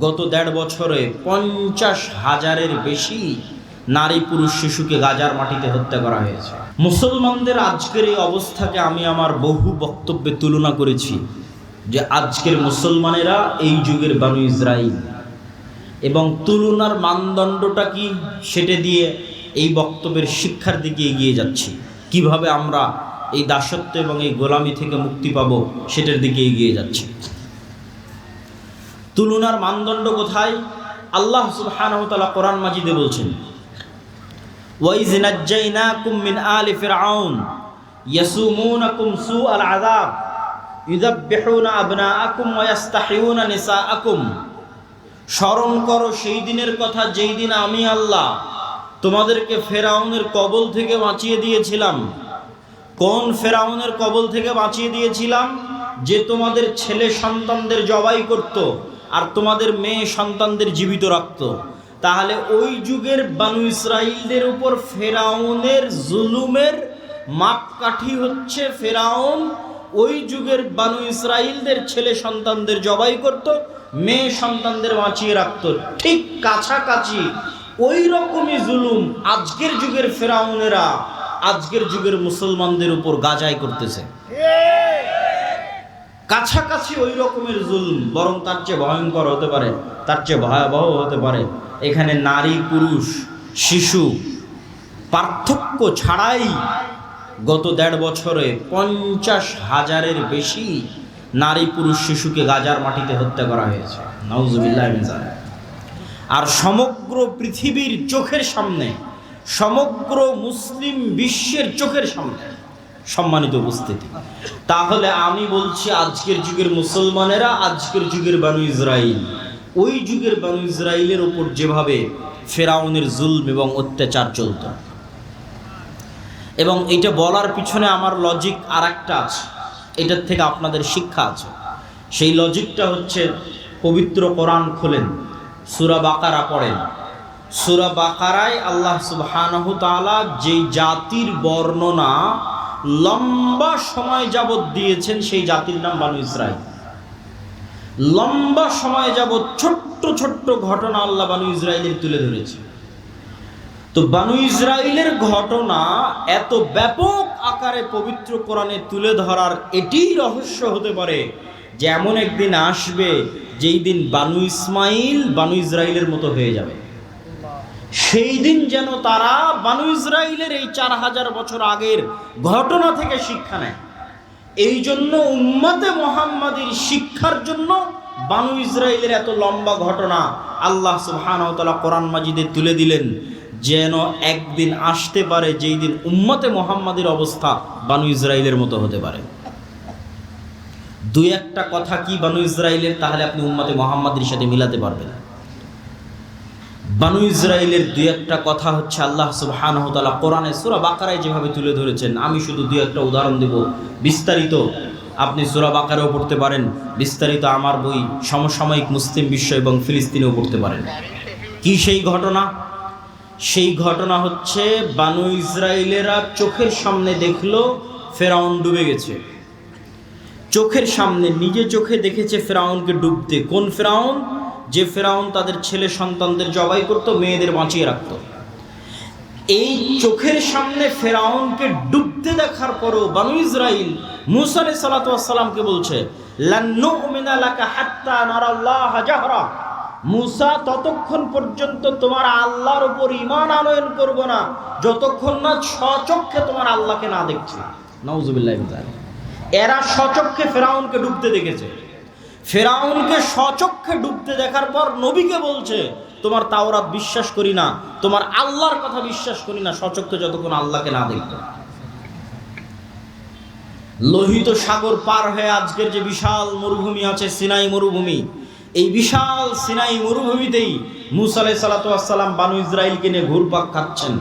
গত দেড় বছরে পঞ্চাশ হাজারের বেশি নারী পুরুষ শিশুকে গাজার মাটিতে হত্যা করা হয়েছে। মুসলমানদের আজকের এই অবস্থাকে আমি আমার বহু বক্তব্যে তুলনা করেছি যে আজকের মুসলমানেরা এই যুগের বানু ইসরাইল। এবং তুলনার মানদণ্ডটা কি সেটা দিয়ে এই বক্তব্যের শিক্ষার দিকে এগিয়ে যাচ্ছি। কীভাবে আমরা এই দাসত্ব এবং এই গোলামি থেকে মুক্তি পাব সেটার দিকে এগিয়ে যাচ্ছি। তুলনার মানদণ্ড কোথায়? আল্লাহ সুবহানাহু ওয়া তাআলা কোরআন মাজিদে বলছেন ওয়াইজ নাজ্জাইনাকুম মিন আলি ফিরআউন, ইয়াসুমুনাকুম সুআল আযাব, ইউযাব্বিহুনা আবনাআকুম ওয়া ইস্তাহিয়ুনা নিসাআকুম। স্মরণ করো, সেই দিনের কথা যেই দিন আমি আল্লাহ তোমাদেরকে ফেরাউনের কবল থেকে বাঁচিয়ে দিয়েছিলাম। কোন ফেরাউনের কবল থেকে বাঁচিয়ে দিয়েছিলাম? যে তোমাদের ছেলে সন্তানদের জবাই করত আর তোমাদের মেয়ে সন্তানদের জীবিত রাখত তাহলে ওই যুগের বানু ইসরাইলদের উপর ফেরাউনের জুলুমের মাপকাঠি হচ্ছে ফেরাউন। ওই যুগের বানু ইসরাইলদের ছেলে সন্তানদের জবাই করত, মেয়ে সন্তানদের বাঁচিয়ে রাখত। ঠিক কাছাকাছি ওই রকমই জুলুম আজকের যুগের ফেরাউনেরা, আজকের যুগের মুসলমানদের উপর গাজাই করতেছে। কাছাকাছি ওই রকমের জুলুম, বরং তার চেয়ে ভয়ঙ্কর হতে পারে, তার চেয়ে ভয়াবহ হতে পারে। এখানে নারী, পুরুষ, শিশু, পার্থক্য ছাড়াই গত দেড় বছরে পঞ্চাশ হাজারের বেশি নারী, পুরুষ, শিশুকে গাজার মাটিতে হত্যা করা হয়েছে। নওজুবিল্লাহ আর সমগ্র পৃথিবীর চোখের সামনে, সমগ্র মুসলিম বিশ্বের চোখের সামনে সম্মানিত উপস্থিতি। তাহলে আমি বলছি আজকের যুগের মুসলমানেরা, আজকের যুগের বানু ইসরাইল। ওই যুগের বানু ইসরাইলের ওপর যেভাবে ফেরাউনের জুলম এবং অত্যাচার চলত। এবং এটা বলার পিছনে আমার লজিক আর একটা আছে। এটার থেকে আপনাদের শিক্ষা আছে। সেই লজিকটা হচ্ছে পবিত্র কোরআন খোলেন, সুরা বাকারা পড়েন। সুরা বাকারায় আল্লাহ সুবহানাহু তাআলা যেই জাতির বর্ণনা লম্বা সময় যাবৎ দিয়েছেন সেই জাতির নাম বানু ইসরাইল লম্বা সময় যাবৎ ছোট্ট ছোট্ট ঘটনা আল্লাহ বানু ইসরায়েলের তুলে ধরেছে। তো বানু ইসরায়েলের ঘটনা এত ব্যাপক আকারে পবিত্র কোরআনে তুলে ধরার এটিই রহস্য হতে পারে যে এমন একদিন আসবে যেই দিন বানু ইসমাইল বানু ইসরায়েলের মতো হয়ে যাবে। সেই দিন যেন তারা বানু ইসরায়েলের এই চার হাজার বছর আগের ঘটনা থেকে শিক্ষা নেয়। এই জন্য উম্মতে মোহাম্মদের শিক্ষার জন্য বানু ইসরায়েলের এত লম্বা ঘটনা আল্লাহ ওয়া কোরআন মাজিদে তুলে দিলেন, যেন একদিন আসতে পারে যেই দিন উম্মতে মোহাম্মদের অবস্থা বানু ইসরায়েলের মতো হতে পারে। দুই একটা কথা কি বানু ইসরায়েলের তাহলে আপনি উম্মতে মোহাম্মদের সাথে মিলাতে পারবেন বানু ইসরায়েলের দুই একটা কথা হচ্ছে আল্লাহ সুবহানাহু ওয়া তাআলা কোরআনে সূরা বাকারায় যেভাবে তুলে ধরেছেন, আমি শুধু দুই একটা উদাহরণ দেব। বিস্তারিত আপনি সূরা বাকারেও পড়তে পারেন, বিস্তারিত আমার বই সমসাময়িক মুসলিম বিশ্ব এবং ফিলিস্তিনেও পড়তে পারেন। কি সেই ঘটনা? সেই ঘটনা হচ্ছে বানু ইসরায়েলেরা চোখের সামনে দেখল ফেরাউন ডুবে গেছে। চোখের সামনে, নিজে চোখে দেখেছে ফেরাউনকে ডুবতে। কোন ফেরাউন? যে ফেরাউন তাদের ছেলে সন্তানদের জবাই করত, মেয়েদের বাঁচিয়ে রাখত। এই চোখের সামনে ফেরাউনকে ডুবতে দেখার পরও বানু ইসরাইল মুসা আলাইহিস সালাতু ওয়াস সালামকে বলছে মুসা, ততক্ষণ পর্যন্ত তোমার আল্লাহর উপর ঈমান আনয়ন করব না। যতক্ষণ না স্বচক্ষে তোমার আল্লাহকে না দেখছি। নাউজুবিল্লাহ মিন এরা স্বচক্ষে ফেরাউনকে ডুবতে দেখেছে। ফেরাউনকে স্বচক্ষে ডুবতে দেখার পর নবীকে বলছে, তোমার তাওরাত বিশ্বাস করি না, তোমার আল্লাহর কথা বিশ্বাস করি না, স্বচক্ষে যতক্ষণ আল্লাহকে না দেখবে। লোহিত সাগর পার হয়ে আজকের যে বিশাল মরুভূমি আছে, সিনাই মরুভূমি, এই বিশাল সিনাই মরুভূমিতেই মুসা আলাই সালাতাম বানু ইসরায়েলকে নিয়ে ঘুরপাক খাচ্ছেন।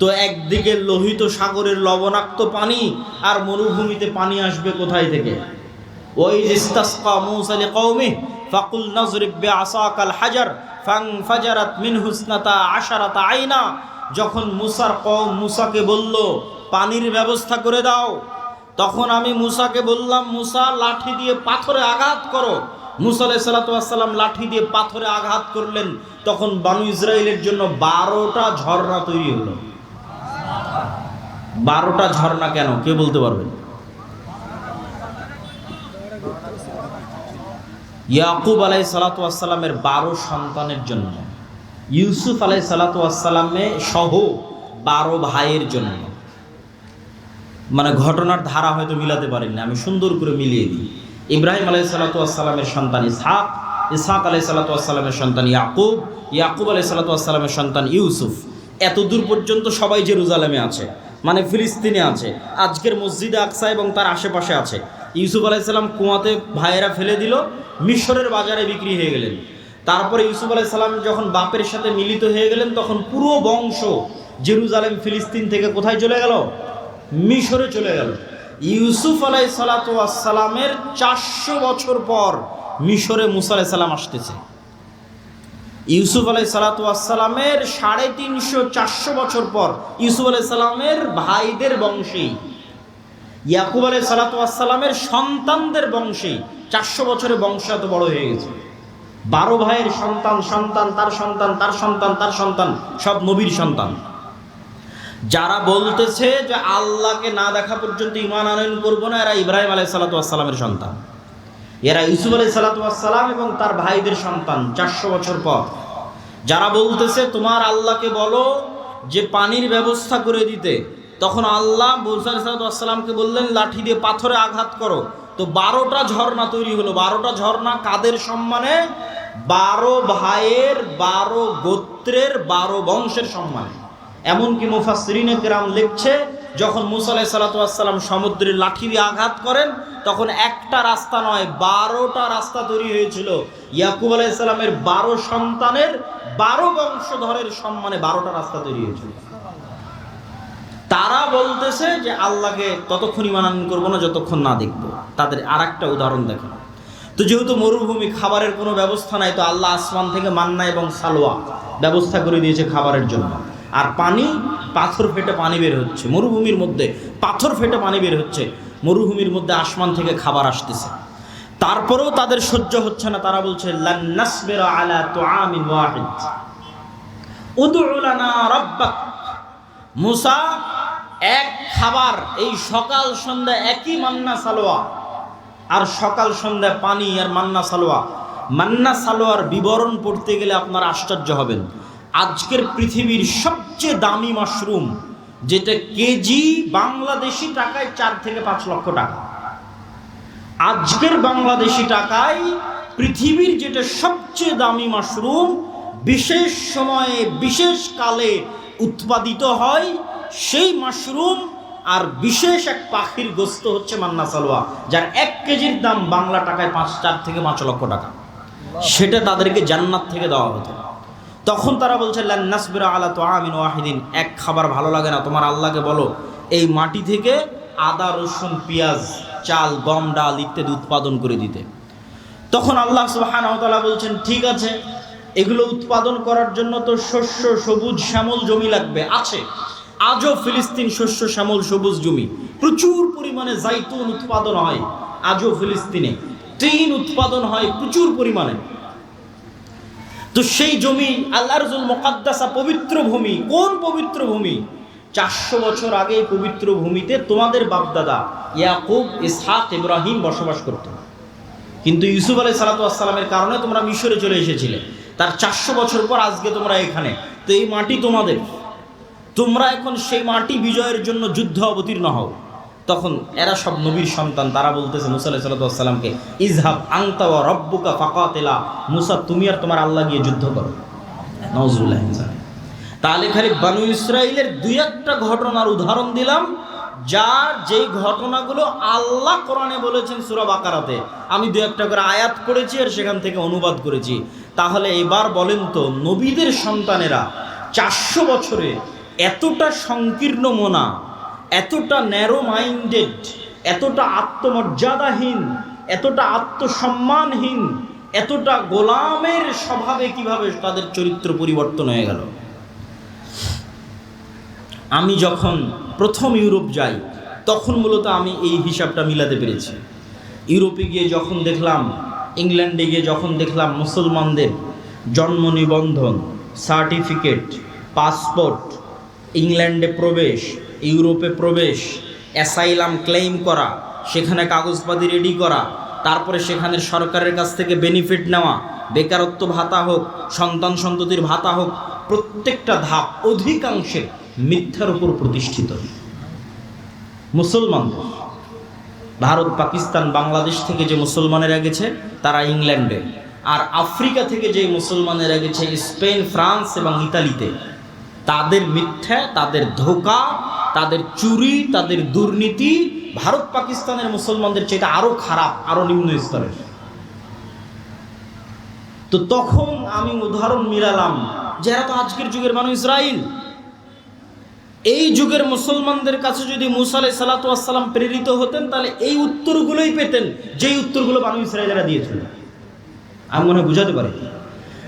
তো একদিকে লোহিত সাগরের লবণাক্ত পানি আর মরুভূমিতে পানি আসবে কোথায় থেকে? ওই ইস্তাসকা মুসা লিকাউমি ফাকুল নাজরিব বিআসাকাল হাজার ফানফাজারাত মিন হুসনাতা আশারাতা আইনা। যখন মুসার কওম মুসাকে বলল, পানির ব্যবস্থা করে দাও। তখন আমি মুসাকে বললাম, মুসা, লাঠি দিয়ে পাথরে আঘাত করো। মুসা আলাহ সাল্লাতাম লাঠি দিয়ে পাথরে আঘাত করলেন। তখন বানু ইসরায়েলের জন্য বারোটা ঝর্ণা তৈরি হলো। বারোটা ঝর্ণা কেন? কে বলতে পারবেন ইয়াকুব আলাই সালাতামের বারো সন্তানের জন্য, ইউসুফ আলাই সালাতামে সহ বারো ভাইয়ের জন্য। মানে ঘটনার ধারা হয়তো মিলাতে পারেন না আমি সুন্দর করে মিলিয়ে দিই। ইব্রাহিম আলাই সালাতামের সন্তান ইসহাক ইসহাক আলাই সালাতামের সন্তান ইয়াকুব ইয়াকুব আলাই সালাতামের সন্তান ইউসুফ। এত দূর পর্যন্ত সবাই জেরুজালেমে আছে মানে ফিলিস্তিনে আছে, আজকের মসজিদে আকসা এবং তার আশেপাশে আছে। ইউসুফ আলাইসাল্লাম কুয়াতে ভাইয়েরা ফেলে দিল, মিশরের বাজারে বিক্রি হয়ে গেলেন। তারপরে ইউসুফ আলাইসাল্লাম যখন বাপের সাথে মিলিত হয়ে গেলেন, তখন পুরো বংশ জেরুজালেম, ফিলিস্তিন থেকে কোথায় চলে গেল? মিশরে চলে গেল। ইউসুফ আলাই সালাতামের চারশো বছর পর মিশরে মুসা আলাই সাল্লাম আসতেছে। ইউসুফ আলাই সালাতামের সাড়ে তিনশো চারশো বছর পর ইউসুফ আলাই সাল্লামের ভাইদের বংশেই ইয়াকুব আলাই সালাতামের সন্তানদের বংশেই চারশো বছরের বংশ এত বড় হয়ে গেছে। বারো ভাইয়ের সন্তান সন্তান, তার সন্তান তার সন্তান তার সন্তান, সব নবীর সন্তান। যারা বলতেছে যে আল্লাহকে না দেখা পর্যন্ত ইমান আনয়ন করব না, এরা ইব্রাহিম আলাই সালাতামের সন্তান। এরা ইউসুফ আলাই সালাতাম এবং তার ভাইদের সন্তান চারশো বছর পর। যারা বলতেছে, তোমার আল্লাহকে বলো যে পানির ব্যবস্থা করে দিতে। তখন আল্লাহ সালাতামকে বললেন, লাঠি দিয়ে পাথরে আঘাত করো। তো বারোটা ঝর্ণা তৈরি হলো। বারোটা ঝর্ণা কাদের সম্মানে? বারো ভাইয়ের, বারো গোত্রের, বারো বংশের সম্মানে। এমনকি মুফাসরিনে গ্রাম লিখছে, যখন মুসালাই সালাতাম সমুদ্রের লাঠি দিয়ে আঘাত করেন, তখন একটা রাস্তা নয়, বারোটা রাস্তা তৈরি হয়েছিল। ইয়াকুব আলাইসাল্লামের বারো সন্তানের বারো বংশধরের সম্মানে বারোটা রাস্তা তৈরি হয়েছিল। বলতেছে যে আল্লাহকে ততক্ষণ ইমানান করব না, যতক্ষণ না দেখব। তাদের আর একটা উদাহরণ দেখেন। তো যেহেতু মরুভূমি খাবারের কোনো ব্যবস্থা নাই, তো আল্লাহ আসমান থেকে মান্না এবং সালোয়া ব্যবস্থা করে দিয়েছে খাবারের জন্য। আর পানি, পাথর ফেটে পানি বের হচ্ছে। মরুভূমির মধ্যে পাথর ফেটে পানি বের হচ্ছে। মরুভূমির মধ্যে আসমান থেকে খাবার আসতেছে। তারপরেও তাদের সহ্য হচ্ছে না। তারা বলছে মুসা এক খাবার, এই সকাল সন্ধ্যা একই মান্না সালোয়া। আর সকাল সন্ধ্যা পানি আর মান্না সালোয়া। মান্না সালোয়ার বিবরণ পড়তে গেলে আপনার আশ্চর্য হবেন। আজকের পৃথিবীর সবচেয়ে দামি মাশরুম, যেটা কেজি বাংলাদেশি টাকায় চার থেকে পাঁচ লক্ষ টাকা। আজকের বাংলাদেশি টাকায় পৃথিবীর যেটা সবচেয়ে দামি মাশরুম, বিশেষ সময়ে, বিশেষ কালে উৎপাদিত হয় সেই মাশরুম আর বিশেষ এক পাখির গোস্ত হচ্ছে মান্না সালোয়া, যার এক কেজির দাম বাংলা টাকায় পাঁচ, চার থেকে পাঁচ লক্ষ টাকা। সেটা তাদেরকে জান্নাত থেকে দেওয়া হতো। তখন তারা বলছে লান্নাসবিরা আলা তো আমিন ওয়াহিদিন। এক খাবার ভালো লাগে না, তোমার আল্লাহকে বলো। এই মাটি থেকে আদা, রসুন, পেঁয়াজ, চাল, গম, ডাল ইত্যাদি উৎপাদন করে দিতে। তখন আল্লাহ সুবাহানতালা বলছেন, ঠিক আছে, এগুলো উৎপাদন করার জন্য তো শস্য, সবুজ, শ্যামল জমি লাগবে, আছে। আজও ফিলিস্তিন শস্য শ্যামল সবুজ জমি। প্রচুর পরিমাণে জাইতুন উৎপাদন হয় আজও ফিলিস্তিনে। টিন উৎপাদন হয় প্রচুর পরিমাণে। তো সেই জমি আল্লাহ রজুল মোকাদ্দাসা পবিত্র ভূমি, কোন পবিত্র ভূমি? চারশো বছর আগে পবিত্র ভূমিতে তোমাদের বাপদাদা ইয়াকুব, ইসহাক, ইব্রাহিম বসবাস করত। কিন্তু ইউসুফ আলাই সালাতামের কারণে তোমরা মিশরে চলে এসেছিলে। তার চারশো বছর পর আজকে তোমরা এখানে। তো এই মাটি তোমাদের। তোমরা এখন সেই মাটি বিজয়ের জন্য যুদ্ধ অবতীর্ণ হও। তখন এরা সব নবীর সন্তান। তারা বলতেছে, মুসা আলাহ সাল্লাতামকে ইজহাব আংতা ও রব্বুকা ফাকাতেলা। মুসা, তুমি আর তোমার আল্লাহ গিয়ে যুদ্ধ করো। নজরুল্লাহ তাহলে খালি বানু ইসরায়েলের দুই একটা ঘটনার উদাহরণ দিলাম, যার যেই ঘটনাগুলো আল্লাহ কোরআনে বলেছেন সুরা বাকারাতে, আমি দু একটা করে আয়াত করেছি আর সেখান থেকে অনুবাদ করেছি। তাহলে এবার বলেন তো, নবীদের সন্তানেরা চারশো বছরে এতটা সংকীর্ণ মোনা, এতটা ন্যারো মাইন্ডেড এতটা আত্মমর্যাদাহীন, এতটা আত্মসম্মানহীন, এতটা গোলামের স্বভাবে কীভাবে তাদের চরিত্র পরিবর্তন হয়ে গেল? আমি যখন প্রথম ইউরোপ যাই, তখন মূলত আমি এই হিসাবটা মিলাতে পেরেছি। ইউরোপে গিয়ে যখন দেখলাম, ইংল্যান্ডে গিয়ে যখন দেখলাম মুসলমানদের জন্ম নিবন্ধন, সার্টিফিকেট, পাসপোর্ট ইংল্যান্ডে প্রবেশ, ইউরোপে প্রবেশ, অ্যাসাইলাম ক্লেইম করা, সেখানে কাগজপাতি রেডি করা, তারপরে সেখানে সরকারের কাছ থেকে বেনিফিট নেওয়া, বেকারত্ব ভাতা হোক, সন্তান সন্ততির ভাতা হোক, প্রত্যেকটা ধাপ অধিকাংশের মিথ্যার উপর প্রতিষ্ঠিত। মুসলমানদের, ভারত, পাকিস্তান, বাংলাদেশ থেকে যে মুসলমানেরা গেছে, তারা ইংল্যান্ডে। আর আফ্রিকা থেকে যে মুসলমানেরা গেছে, স্পেন, ফ্রান্স এবং ইতালিতে। তাদের মিথ্যা, তাদের ধোকা, তাদের চুরি, তাদের দুর্নীতি ভারত পাকিস্তানের মুসলমানদের চেয়ে আরও খারাপ আরও নিম্ন স্তরের। তো তখন আমি উদাহরণ মিলালাম যারা তো আজকের যুগের মানুষ ইসরায়েল এই যুগের মুসলমানদের কাছে যদি মুসা আলাই সালাতাম প্রেরিত হতেন, তাহলে এই উত্তরগুলোই পেতেন, যেই উত্তরগুলো বানু ইসরায়েলেরা দিয়েছিল। আমি মনে বুঝাতে পারি।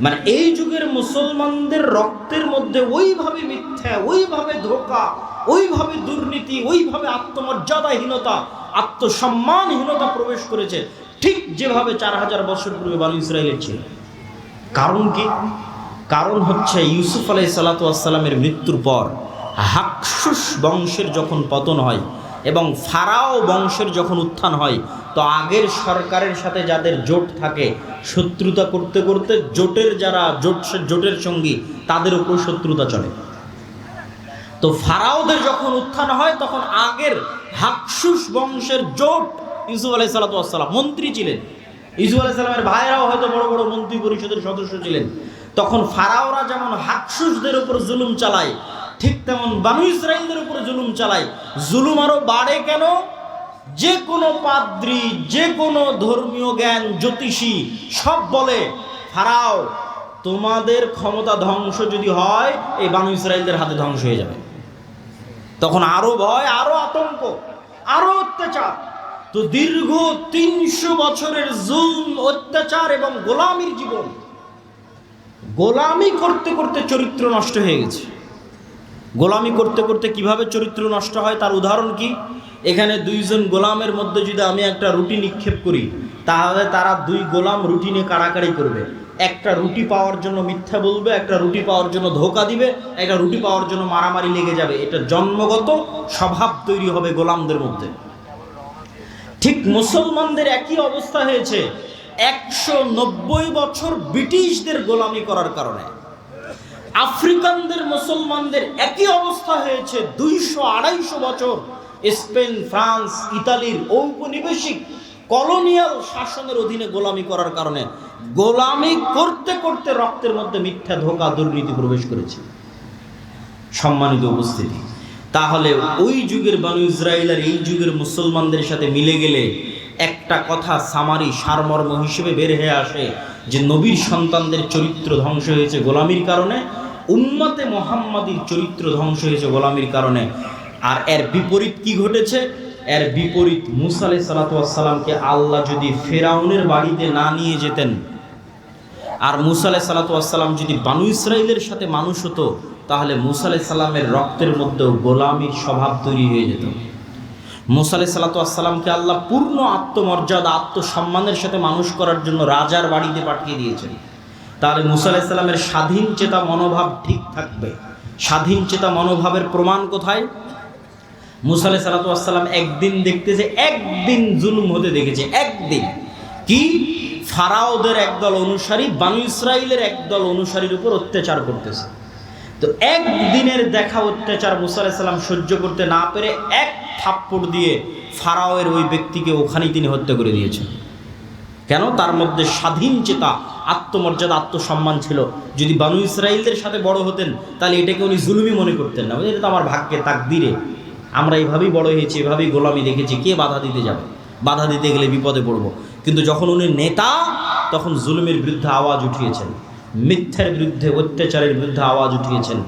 মানে এই যুগের মুসলমানদের রক্তের মধ্যে ওইভাবে মিথ্যা, ওইভাবে ধোকা, ওইভাবে দুর্নীতি, ওইভাবে আত্মমর্যাদাহীনতা, আত্মসম্মানহীনতা প্রবেশ করেছে ঠিক যেভাবে চার হাজার বছর পূর্বে বানু ইসরায়েলের ছিল। কারণ কি? কারণ হচ্ছে ইউসুফ আলাই সালাতামের মৃত্যুর পর হাকসুস বংশের যখন পতন হয় এবং ফারাও বংশের যখন উত্থান হয়, তো আগের সরকারের সাথে যাদের জোট থাকে, শত্রুতা করতে করতে জোটের যারা জোট, জোটের সঙ্গী, তাদের উপর শত্রুতা চলে। তো ফারাওদের যখন উত্থান হয়, তখন আগের হাকসুস বংশের জোট ইউসুফ আলাই সালাতাম মন্ত্রী ছিলেন। ইউসুফ আলাই সালামের ভাইরাও হয়তো বড় বড় মন্ত্রী পরিষদের সদস্য ছিলেন। তখন ফারাওরা যেমন হাকসুসদের উপর জুলুম চালায় ঠিক তেমন বানু ইসরায়েলদের উপরে জুলুম চালায়। জুলুম আরও বাড়ে কেন? যে কোনো পাদ্রি, যে কোনো ধর্মীয় জ্ঞান, জ্যোতিষী সব বলে, ফারাও, তোমাদের ক্ষমতা ধ্বংস যদি হয়, এই বানু ইসরায়েলদের হাতে ধ্বংস হয়ে যাবে। তখন আরও ভয়, আরও আতঙ্ক, আরও অত্যাচার। তো দীর্ঘ তিনশো বছরের জুম অত্যাচার এবং গোলামির জীবন, গোলামি করতে করতে চরিত্র নষ্ট হয়ে গেছে। গোলামি করতে করতে কীভাবে চরিত্র নষ্ট হয় তার উদাহরণ কি? এখানে দুইজন গোলামের মধ্যে যদি আমি একটা রুটি নিক্ষেপ করি, তাহলে তারা দুই গোলাম রুটি নিয়ে কাড়াকাড়ি করবে। একটা রুটি পাওয়ার জন্য মিথ্যা বলবে, একটা রুটি পাওয়ার জন্য ধোকা দিবে, একটা রুটি পাওয়ার জন্য মারামারি লেগে যাবে। এটা জন্মগত স্বভাব তৈরি হবে গোলামদের মধ্যে। ঠিক মুসলমানদের একই অবস্থা হয়েছে। একশো নব্বই বছর ব্রিটিশদের গোলামি করার কারণে। আফ্রিকানদের, মুসলমানদের একই অবস্থা হয়েছে দুইশো আড়াইশো বছর। স্পেন, ফ্রান্স, ইতালির ঔপনিবেশিক কলোনিয়াল শাসনের অধীনে গোলামি করার কারণে গোলামি করতে করতে রক্তের মধ্যে মিথ্যা ধোকা, দুর্নীতি প্রবেশ করেছে। সম্মানিত উপস্থিতি, তাহলে ওই যুগের বানু ইসরায়েল আর এই যুগের মুসলমানদের সাথে মিলে গেলে একটা কথা সামারি, সারমর্ম হিসেবে বের হয়ে আসে যে নবীর সন্তানদের চরিত্র ধ্বংস হয়েছে গোলামির কারণে উম্মতে মোহাম্মদীর চরিত্র ধ্বংস হয়েছে গোলামির কারণে। আর এর বিপরীত কি ঘটেছে? এর বিপরীত মুসা সালাতামকে আল্লাহ যদি ফেরাউনের বাড়িতে না নিয়ে যেতেন, আর মুসা সালাতাম যদি বানু ইসরায়েলের সাথে মানুষ হতো, তাহলে মুসা আলাই সাল্লামের রক্তের মধ্যেও গোলামির স্বভাব তৈরি হয়ে যেত। মুসা আলাই সাল্লাতামকে আল্লাহ পূর্ণ আত্মমর্যাদা, আত্মসম্মানের সাথে মানুষ করার জন্য রাজার বাড়িতে পাঠিয়ে দিয়েছেন। তাহলে মুসা আলাহিসাল্লামের স্বাধীন চেতা মনোভাব ঠিক থাকবে। স্বাধীন চেতা মনোভাবের প্রমাণ কোথায়? মুসা আলাহ সালাতাম একদিন দেখতেছে, একদিন জুলুম হতে দেখেছে, একদিন। কি? ফারাওদের একদল অনুসারী, বানু ইসরায়েলের একদল অনুসারীর উপর অত্যাচার করতেছে। তো একদিনের দেখা অত্যাচার মুসা আলাহিসাল্লাম সহ্য করতে না পেরে এক থাপ্পড় দিয়ে ফারাওয়ের ওই ব্যক্তিকে ওখানেই তিনি হত্যা করে দিয়েছেন। কেন? তার মধ্যে স্বাধীন চেতা আত্মমর্যাদা, আত্মসম্মান ছিল। যদি বানু ইসরায়েলদের সাথে বড় হতেন, তাহলে এটাকে উনি জুলুমি মনে করতেন না। এটা তো আমার ভাগ্যে তাক দিরে আমরা এভাবেই বড় হয়েছি, এভাবেই গোলামি দেখেছি, কে বাধা দিতে যাবে? বাধা দিতে গেলে বিপদে পড়ব। কিন্তু যখন উনি নেতা, তখন জুলুমের বিরুদ্ধে আওয়াজ উঠিয়েছেন। মিথ্যার বিরুদ্ধে, অত্যাচারের বিরুদ্ধে আওয়াজ উঠিয়েছেন।